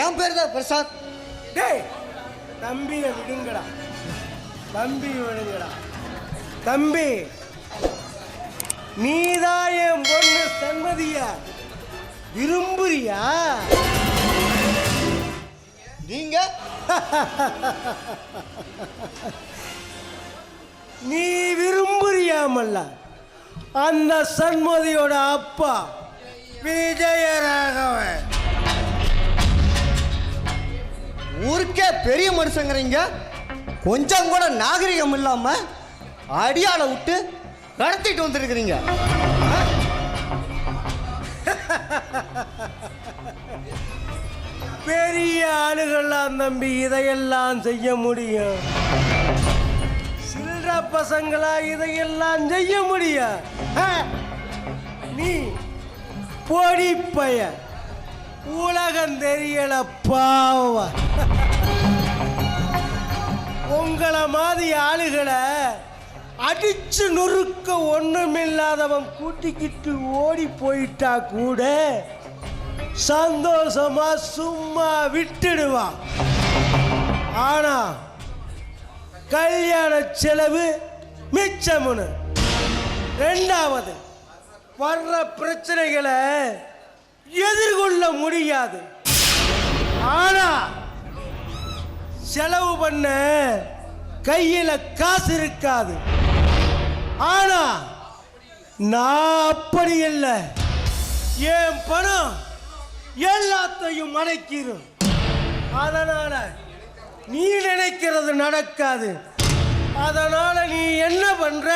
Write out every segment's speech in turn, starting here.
என் பேர் தான் பிரசாத். டேய் தம்பியை விடுங்கடா. தம்பி விடுங்கடா. தம்பி நீதான் என் பொண்ணு சன்மதிய விரும்புறியா? நீங்க? நீ விரும்புறியாமல்ல அந்த சன்மதியோட அப்பா விஜயராகவன். ஊருக்கே பெரிய மனுஷங்கிறீங்க. கொஞ்சம் கூட நாகரிகம் இல்லாம அடியாளை விட்டு கடத்திட்டு வந்துருக்கிறீங்க. பெரிய ஆளுகள்லாம் தம்பி இதையெல்லாம் செய்ய முடியும். சில்ற பசங்களா இதையெல்லாம் செய்ய முடியும். நீ பொடி பையன் உலகம் தெரியல பாவ உங்களை மாதிரி ஆளுகளை அடிச்சு நொறுக்க ஒண்ணுமில்லாதவன் கூட்டிக்கிட்டு ஓடி போயிட்டா கூட சந்தோஷமா சும்மா விட்டுடுவான். ஆனா கல்யாண செலவு மிச்சமுன்னு ரெண்டாவது வர்ற பிரச்சனைகளை எதிர்கொள்ள முடியாது. ஆனா செலவு பண்ண கையில காசு இருக்காது. ஆனா நான் அப்படி இல்லை. என் பணம் எல்லாத்தையும் அடைக்கிறோம் அதனால நீ நினைக்கிறது நடக்காது. அதனால நீ என்ன பண்ற?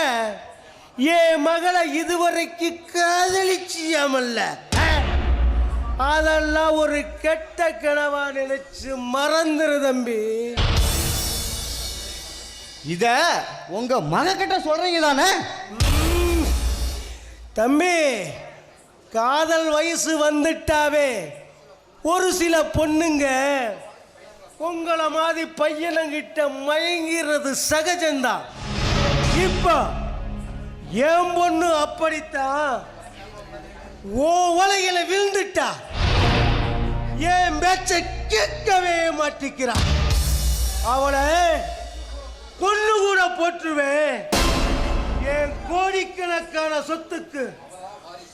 என் மகளை இதுவரைக்கு காதலிச்சியாமல்ல. அதெல்லாம் ஒரு கெட்ட கனவா நினைச்சு மறந்துரு தம்பி. இத உங்க மக கிட்ட சொல்றீங்க தானே தம்பி காதல் வயசு வந்துட்டாவே ஒரு சில பொண்ணுங்க உங்களை மாதிரி பையனங்கிட்ட மயங்கிறது சகஜம்தான். இப்போ என் பொண்ணு அப்படித்தான். ஓ வலையில விழுந்துட்டா? என் பேச்ச கேட்கவே மாட்டிக்கிறான் அவளை கொன்னு கூட போட்டுருவேன் என் கோடிக்கணக்கான சொத்துக்கு?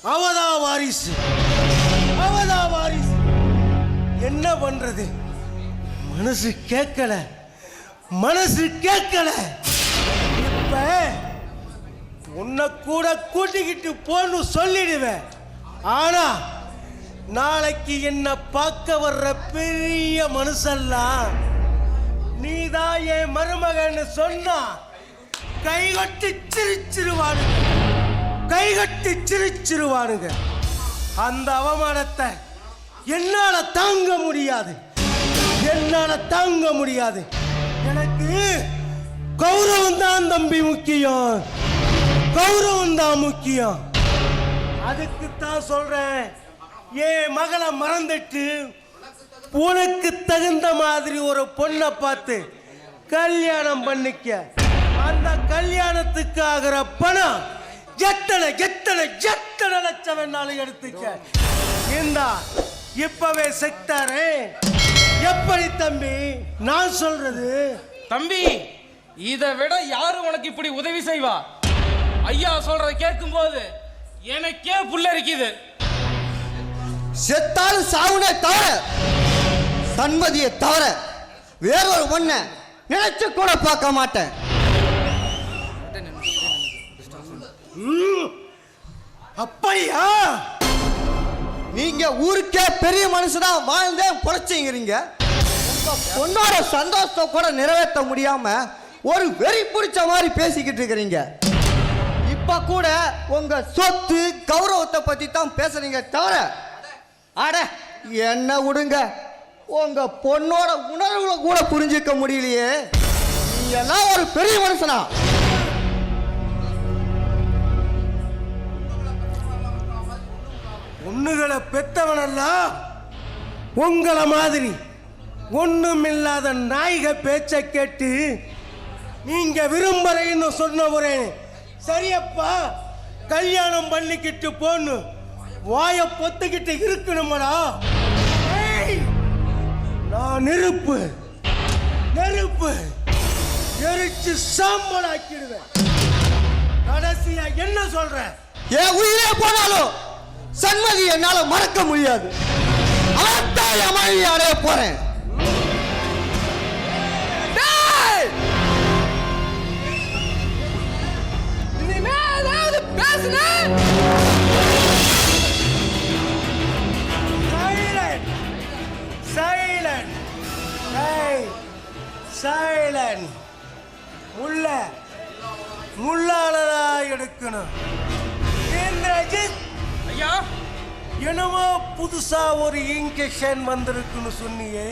அவதா வாரிசு. அவதா வாரிசு. என்ன பண்றது? மனசு கேட்கல. மனசு கேட்கல. இப்ப உன்னை கூட கூட்டிக்கிட்டு போன்னு சொல்லிடுவேன். ஆனா நாளைக்கு என்ன பார்க்க வர்ற பெரிய மனுஷன்லாம் நீதான் என் மருமகன்னு சொன்னா கைகட்டி சிரிச்சிருவானுங்க. கைகட்டி சிரிச்சிருவானுங்க. அந்த அவமானத்தை என்னால தாங்க முடியாது. என்னால தாங்க முடியாது. எனக்கு கௌரவம் தான் தம்பி முக்கியம். கௌரவம் தான் முக்கியம். அதுக்கு தான் சொல்றேன். என் மகளை மறந்துட்டு உனக்கு தகுந்த மாதிரி ஒரு பொண்ணை பார்த்து கல்யாணம் பண்ணிக்க. அந்த கல்யாணத்துக்கு ஆகிற பணம் எத்தனை எத்தனை எத்தனை லட்சம் வேணாலும் எடுத்துக்க. இந்தா இப்பவே செக்டாரே எப்படி தம்பி? நான் சொல்றது. தம்பி இதை விட யாரு உனக்கு இப்படி உதவி செய்வா? ஐயா சொல்றத கேட்கும்போது எனக்கே புல்லரிக்குது செத்தாலும் சாவுனே தவிர சண்மதியை தவிர வேறொரு பொண்ணை நினைச்சு கூட பார்க்க மாட்டேன். அப்படியா? நீங்க ஊருக்கே பெரிய மனுஷனா வாழ்ந்தே பொழைச்சிங்கிறீங்க. உங்க பொண்ணோட சந்தோஷத்தை கூட நிறைவேற்ற முடியாம ஒரு வெறி பிடிச்ச மாதிரி பேசிக்கிட்டு இருக்கிறீங்க. இப்ப கூட உங்க சொத்து கௌரவத்தை பத்தி தான் பேசுறீங்க தவிர அட என்ன விடுங்க? உங்க பொண்ணோட உணர்வுகளை கூட புரிஞ்சுக்க முடியலையே. நீங்க எல்லாம் ஒரு பெரிய மனுஷனா? பொண்ணுகளை பெத்தவனெல்லாம் உங்களை மாதிரி ஒண்ணுமில்லாத நாய்க பேச்சை கேட்டு நீங்க விரும்புறேன்னு சொன்ன ஒரு சரியப்பா கல்யாணம் பண்ணிக்கிட்டு போன்னு வாய பொத்துக்கிட்டு இருக்கணுமடா. ஏய், நான் நெருப்பு நெருப்பு எரிச்சு சாம்பல் ஆக்கிடுவேன். கடைசியா என்ன சொல்ற? என் உயிரே போனாலும் சண்மதி என்னால மறக்க முடியாது. அவத்தான் என் போறேன். சைலண்ட் சைலண்ட் சைலண்ட் முள்ள முள்ளாலதா எடுக்கணும். இந்திரஜித். ஐயா. என்னமோ புதுசா ஒரு இன்ஜெக்ஷன் வந்திருக்குன்னு சொன்னியே.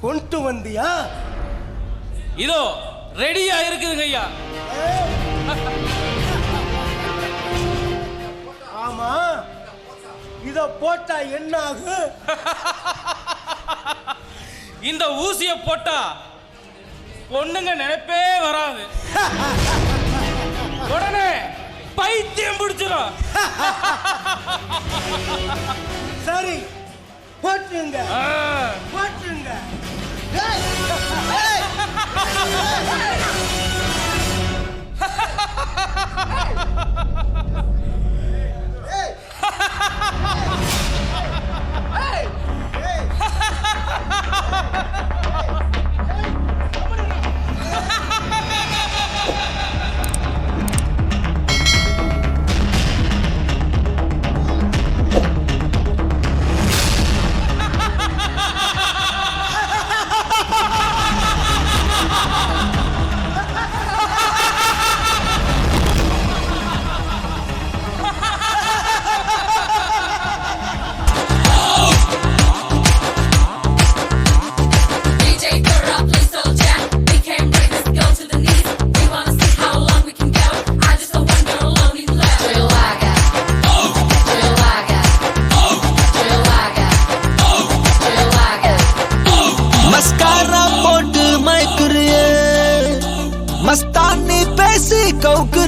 கொண்டு வந்தியா? இதோ ரெடியா இருக்குதுங்க ஐயா. இத போட்டா என்ன ஆகும் இந்த ஊசிய போட்டா பொண்ணுங்க நினைப்பே வராது. உடனே பைத்தியம் பிடிச்சிடும் சரி போட்டுங்க ஆ. போட்டுங்க DJ பேசி கவுக்குறிய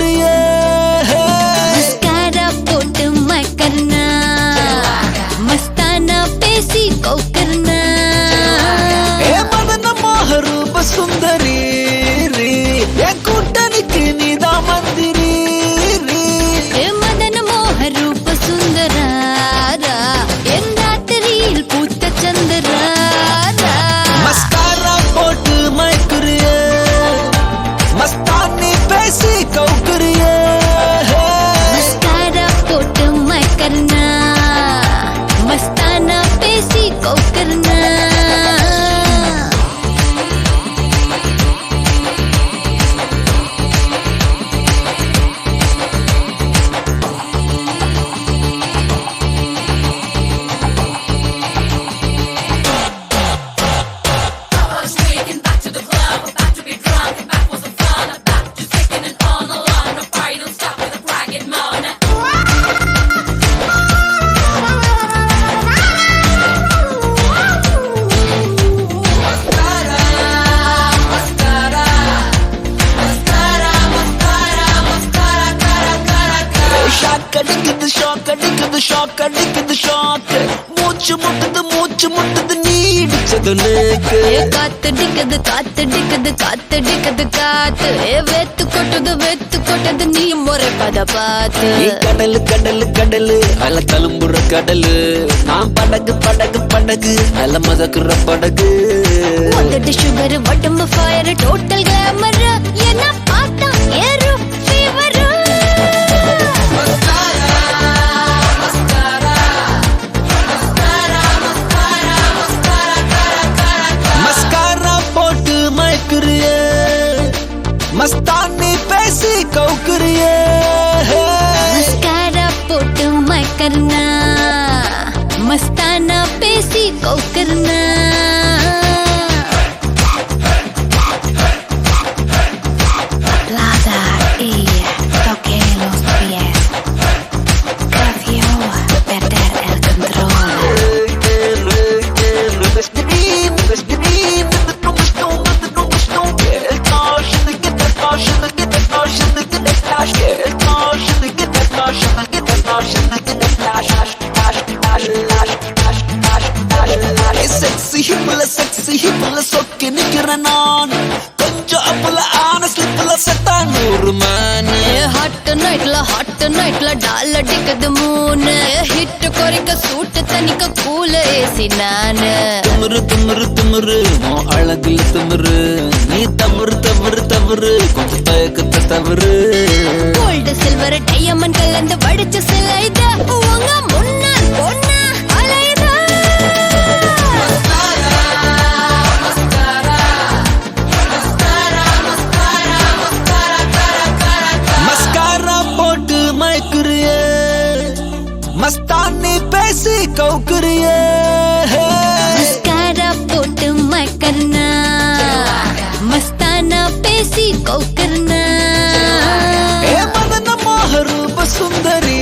மூச்சு முட்டுது மூச்சு முட்டுது நீ இடிச்சது நேக்கு காத்தடிக்குது காத்தடிக்குது காத்தடிக்குது காத்து வெத்து கொட்டுது வெத்து கொட்டது நீ முறை பத பார்த்து. கடலு கடலு கடலு அல தழும்புற கடலு. நான் படகு படகு படகு அல மதக்குற படகு. உதடு சுகர் உடம்பு ஃபயர் டோட்டல் கிளாமர் என்ன பார்த்தா ஏறும் पेशी को தானே நான். கொஞ்சம் அப்பல ஆன ஸ்லிப்ல செத்தா நூறு மேனு ஹாட் நைட்ல ஹாட் நைட்ல டால் அடிக்குது மூணு ஹிட் குறைக்க சூட்டு தனிக்க கூல ஏசி நானு. திமிரு திமிரு திமிரு அழகுல திமிரு. நீ தவறு தவறு தவறு கொஞ்சம் தயக்கத்தை தவறு. கோல்டு சில்வர் டையமண்ட் கலந்து வடிச்ச சிலை. பேசி கோக்கர்னா மதனமாக ரூப சுந்தரே.